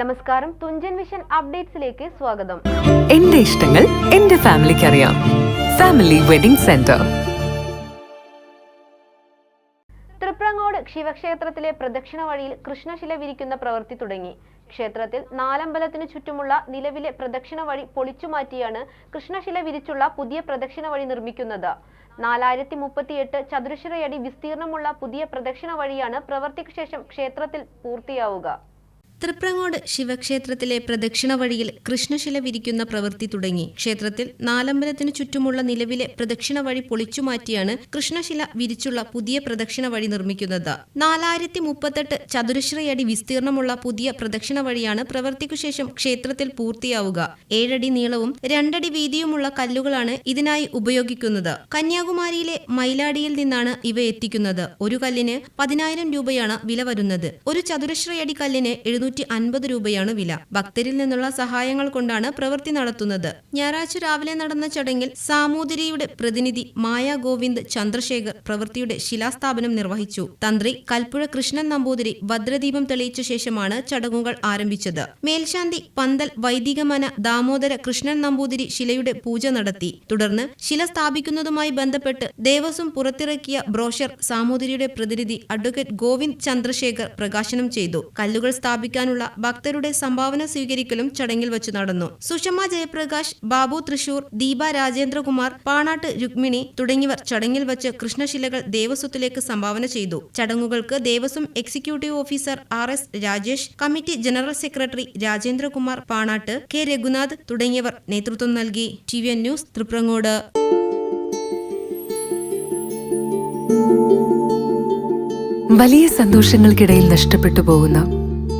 നമസ്കാരം. തുഞ്ചൻ വിഷൻ അപ്ഡേറ്റ്സിലേക്ക് സ്വാഗതം. എന്റെ ഇഷ്ടങ്ങൾ എന്റെ ഫാമിലിക്ക് അറിയാം ഫാമിലി വെഡിംഗ് സെന്റർ. തൃപ്രങ്ങോട് ശിവക്ഷേത്രത്തിലെ പ്രദക്ഷിണ വഴിയിൽ കൃഷ്ണശില വിരിക്കുന്ന പ്രവൃത്തി തുടങ്ങി. ക്ഷേത്രത്തിൽ നാലമ്പലത്തിനു ചുറ്റുമുള്ള നിലവിലെ പ്രദക്ഷിണ വഴി പൊളിച്ചുമാറ്റിയാണ് കൃഷ്ണശില വിരിച്ചുള്ള പുതിയ പ്രദക്ഷിണ വഴി നിർമ്മിക്കുന്നത്. നാലായിരത്തി മുപ്പത്തിയെട്ട് ചതുരശ്രയടി വിസ്തീർണമുള്ള പുതിയ പ്രദക്ഷിണ വഴിയാണ് പ്രവർത്തിക്ക് ശേഷം ക്ഷേത്രത്തിൽ പൂർത്തിയാവുക. തൃപ്രങ്ങോട് ശിവക്ഷേത്രത്തിലെ പ്രദക്ഷിണ വഴിയിൽ കൃഷ്ണശില വിരിക്കുന്ന പ്രവൃത്തി തുടങ്ങി. ക്ഷേത്രത്തിൽ നാലമ്പലത്തിനു ചുറ്റുമുള്ള നിലവിലെ പ്രദക്ഷിണ വഴി പൊളിച്ചുമാറ്റിയാണ് കൃഷ്ണശില വിരിച്ചുള്ള പുതിയ പ്രദക്ഷിണ വഴി നിർമ്മിക്കുന്നത്. നാലായിരത്തി മുപ്പത്തെട്ട് ചതുരശ്രയടി വിസ്തീർണമുള്ള പുതിയ പ്രദക്ഷിണ വഴിയാണ് പ്രവൃത്തിക്കുശേഷം ക്ഷേത്രത്തിൽ പൂർത്തിയാവുക. ഏഴടി നീളവും രണ്ടടി വീതിയുമുള്ള കല്ലുകളാണ് ഇതിനായി ഉപയോഗിക്കുന്നത്. കന്യാകുമാരിയിലെ മൈലാടിയിൽ നിന്നാണ് ഇവ എത്തിക്കുന്നത്. ഒരു കല്ലിന് പതിനായിരം രൂപയാണ് വില വരുന്നത്. ഒരു ചതുരശ്രയടി കല്ലിന് എഴുന്നൂറ്റി അൻപത് രൂപയാണ് വില. ഭക്തരിൽ നിന്നുള്ള സഹായങ്ങൾ കൊണ്ടാണ് പ്രവൃത്തി നടത്തുന്നത്. ഞായറാഴ്ച രാവിലെ നടന്ന ചടങ്ങിൽ സാമൂതിരിയുടെ പ്രതിനിധി മായ ഗോവിന്ദ് ചന്ദ്രശേഖർ പ്രവൃത്തിയുടെ ശിലാസ്ഥാപനം നിർവഹിച്ചു. തന്ത്രി കൽപ്പുഴ കൃഷ്ണൻ നമ്പൂതിരി ഭദ്രദീപം തെളിയിച്ച ശേഷമാണ് ചടങ്ങുകൾ ആരംഭിച്ചത്. മേൽശാന്തി പന്തൽ വൈദികമന ദാമോദര കൃഷ്ണൻ നമ്പൂതിരി ശിലയുടെ പൂജ നടത്തി. തുടർന്ന് ശില സ്ഥാപിക്കുന്നതുമായി ബന്ധപ്പെട്ട് ദേവസ്വം പുറത്തിറക്കിയ ബ്രോഷർ സാമൂതിരിയുടെ പ്രതിനിധി അഡ്വക്കേറ്റ് ഗോവിന്ദ് ചന്ദ്രശേഖർ പ്രകാശനം ചെയ്തു. കല്ലുകൾ സ്ഥാപിക്കാനുള്ള ഭക്തരുടെ സംഭാവന സ്വീകരിക്കലും ചടങ്ങിൽ വച്ചു നടന്നു. സുഷമ ജയപ്രകാശ് ബാബു തൃശൂർ ദീപ രാജേന്ദ്രകുമാർ പാണാട്ട് രുക്മിണി തുടങ്ങിയവർ ചടങ്ങിൽ വച്ച് കൃഷ്ണശിലകൾ ദേവസ്വത്തിലേക്ക് സംഭാവന ചെയ്തു. ചടങ്ങുകൾക്ക് Devaswom executive officer R S Rajesh committee general secretary Rajendrakumar Panat K Raghunath തുടങ്ങിയവർ നേതൃത്വം നൽകി. T V News Thriprangode. വലിയ സന്തോഷങ്ങൾക്കിടയിൽ നഷ്ടപ്പെട്ടു പോകുന്ന